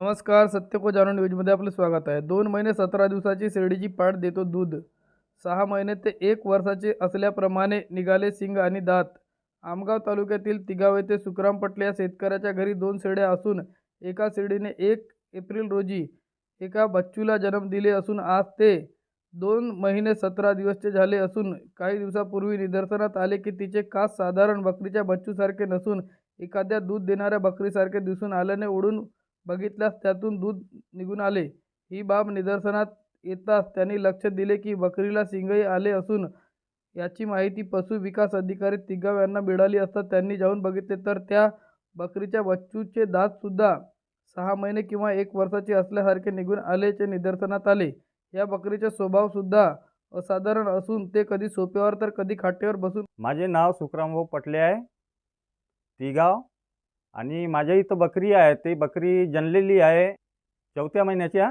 नमस्कार सत्य को जाणून न्यूजमध्ये आपलं स्वागत आहे. दोन महिने सतरा दिवसाची शेळीची पाठ देतो दूध. सहा महिने ते एक वर्षाचे असल्याप्रमाणे निघाले सिंग आणि दात. आमगाव तालुक्यातील तिगाव येथे सुखराम पटले या शेतकऱ्याच्या घरी दोन शेळ्या असून एका शेळीने एक एप्रिल रोजी एका बच्चूला जन्म दिले असून आज ते दोन महिने सतरा दिवसचे झाले असून काही दिवसापूर्वी निदर्शनात आले की तिचे कास साधारण बकरीच्या बच्चूसारखे नसून एखाद्या दूध देणाऱ्या बकरीसारखे दिसून आल्याने ओढून बघितल्यास त्यातून दूध निघून आले. ही बाब निदर्शनात येताच त्यांनी लक्ष दिले की बकरीला सिंगही आले असून याची माहिती पशु विकास अधिकारी तिगाव यांना मिळाली असता त्यांनी जाऊन बघितले. तर त्या बकरीच्या बच्चूचे दातसुद्धा सहा महिने किंवा एक वर्षाचे असल्यासारखे निघून आल्याचे निदर्शनात आले. या बकरीचा स्वभावसुद्धा असाधारण असून ते कधी सोप्यावर तर कधी खाटेवर बसून माझे नाव सुखरामभाऊ पटले आहे. तिगाव आणि माझ्या इथं बकरी आहे ती बकरी जनलेली आहे चौथ्या महिन्याच्या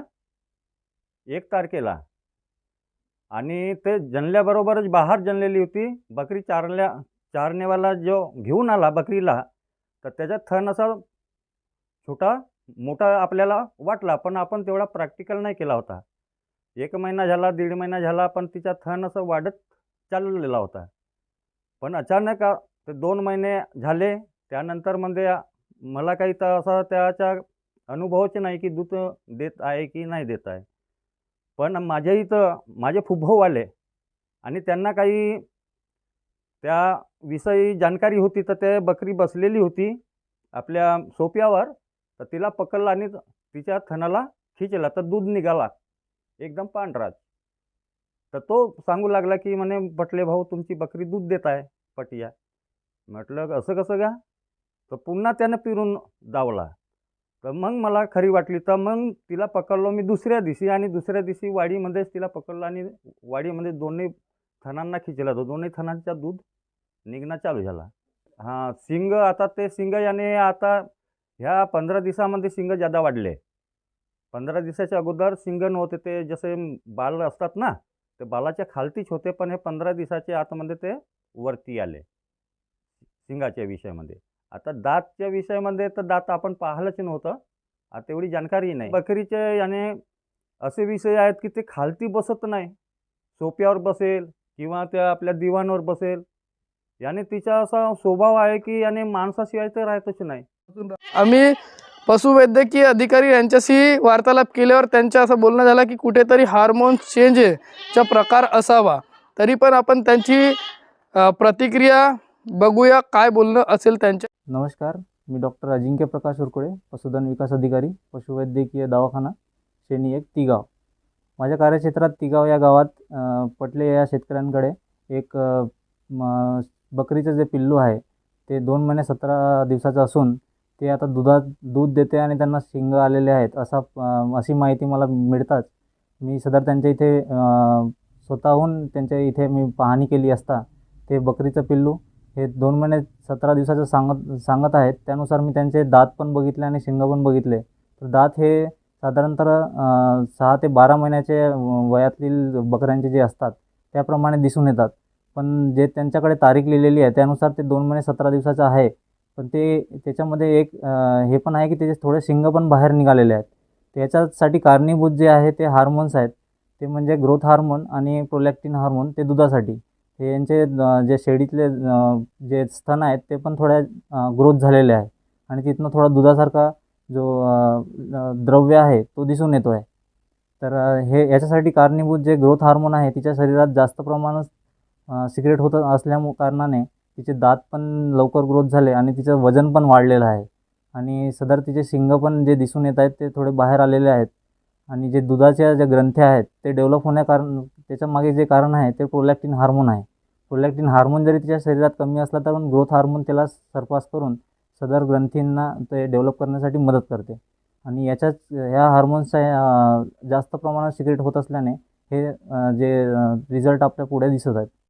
एक तारखेला. आणि ते जनल्याबरोबरच बाहेर जनलेली होती बकरी चारल्या चारनेवाला जो घेऊन आला बकरीला तर त्याचा थन असा छोटा मोठा आपल्याला वाटला पण आपण तेवढा प्रॅक्टिकल नाही केला होता. एक महिना झाला दीड महिना झाला पण तिचा थन असं वाढत चाललेला होता. पण अचानक ते दोन महिने झाले त्यानंतर म्हणजे मला काही तर असं त्याचा अनुभवच नाही की दूध देत आहे की नाही देत आहे. पण माझ्या इथं माझे फुभाऊ आले आणि त्यांना काही त्या विषयी जानकारी होती तर ते बकरी बसलेली होती आपल्या सोप्यावर तर तिला पकडला आणि तिच्या थनाला खिचला तर दूध निघाला. एकदम पांढराच. तर तो सांगू लागला की म्हणे पटले भाऊ तुमची बकरी दूध देत आहे पटिया. म्हटलं असं कसं का तर पुन्हा त्यानं पिरून दावला. तर मग मला खरी वाटली तर मग तिला पकडलो मी दुसऱ्या दिवशी आणि दुसऱ्या दिवशी वाडीमध्येच तिला पकडलं आणि वाडीमध्ये दोन्ही थनांना खिचला. तो दोन्ही थनांचा दूध निघणं चालू झाला. हां सिंग आता ते शिंग याने आता ह्या पंधरा दिवसामध्ये शिंग जादा वाढले. पंधरा दिवसाच्या अगोदर शिंग नव्हते ते जसे बाल असतात ना ते बालाच्या खालतीच होते पण हे पंधरा दिवसाच्या आतमध्ये ते वरती आले. सिंगाच्या विषयामध्ये. आता दातच्या विषयामध्ये तर दात आपण पाहिलंच नव्हतं. आता तेवढी जानकारी नाही. बकरीचे याने असे विषय आहेत की ते खालती बसत नाही. सोप्यावर बसेल किंवा त्या आपल्या दिवाणवर बसेल. याने तिचा असा स्वभाव आहे की याने माणसाशिवाय तर राहतच नाही. आम्ही पशुवैद्यकीय अधिकारी यांच्याशी वार्तालाप केल्यावर त्यांच्या असं बोलणं झालं की कुठेतरी हार्मोन चेंजचा प्रकार असावा. तरी पण आपण त्यांची प्रतिक्रिया बघूया काय बोलणं असेल त्यांच्या नमस्कार मी डॉक्टर अजिंक्य प्रकाश उरकुळे पशुधन विकास अधिकारी पशुवैद्यकीय दवाखाना श्रेणी एक तिगाव. माझ्या कार्यक्षेत्रात तिगाव या गावात पटले या शेतकऱ्यांकडे एक म, बकरीचं जे पिल्लू आहे ते दोन महिने सतरा दिवसाचं असून ते आता दुधात दूध देते आणि त्यांना शिंग आलेले आहेत असा अशी माहिती मला मिळताच मी सदर त्यांच्या इथे स्वतःहून त्यांच्या इथे मी पाहणी केली असता ते बकरीचं पिल्लू हे दोन महिने सतरा दिवसाचं सांगत सांगत आहेत. त्यानुसार मी त्यांचे दात पण बघितले आणि शिंग पण बघितले. तर दात हे साधारणतः सहा ते बारा महिन्याचे वयातील बकऱ्यांचे जे असतात त्याप्रमाणे दिसून येतात. पण जे त्यांच्याकडे तारीख लिहिलेली आहे त्यानुसार ते दोन महिने सतरा दिवसाचं आहे. पण ते त्याच्यामध्ये एक हे पण आहे की त्याचे थोडे शिंग पण बाहेर निघालेले आहेत. त्याच्यासाठी कारणीभूत जे आहे ते हार्मोन्स आहेत. ते म्हणजे ग्रोथ हार्मोन आणि प्रोलॅक्टिन हार्मोन ते दुधासाठी. यांचे जे शेळीतले जे स्तन आहेत ते पण थोड्या ग्रोथ झालेले आहे. आणि तिथनं थोडा दुधासारखा जो द्रव्य आहे तो दिसून येतो आहे तर हे याच्यासाठी कारणीभूत जे ग्रोथ हार्मोन आहे तिच्या शरीरात जास्त प्रमाणात सिक्रेट होत असल्यामु कारणाने तिचे दात पण लवकर ग्रोथ झाले आणि तिचं वजन पण वाढलेलं आहे. आणि सदर तिचे शिंग पण जे दिसून येत आहेत ते थोडे बाहेर आलेले आहेत. आणि जे दुधाच्या ज्या ग्रंथ्या आहेत ते डेव्हलप होण्याकारण त्याच्यामागे त्याच्यामागे जे कारण आहे ते प्रोलॅक्टिन हार्मोन आहे. प्रोलॅक्टिन हार्मोन जरी तिच्या शरीरात कमी असला तर पण ग्रोथ हार्मोन त्याला सरपास करून सदर ग्रंथींना ते डेव्हलप करण्यासाठी मदत करते. आणि याच्याच ह्या हार्मोन्सचा जास्त प्रमाणात सिक्रेट होत असल्याने हे जे रिझल्ट आपल्या पुढे दिसत आहेत.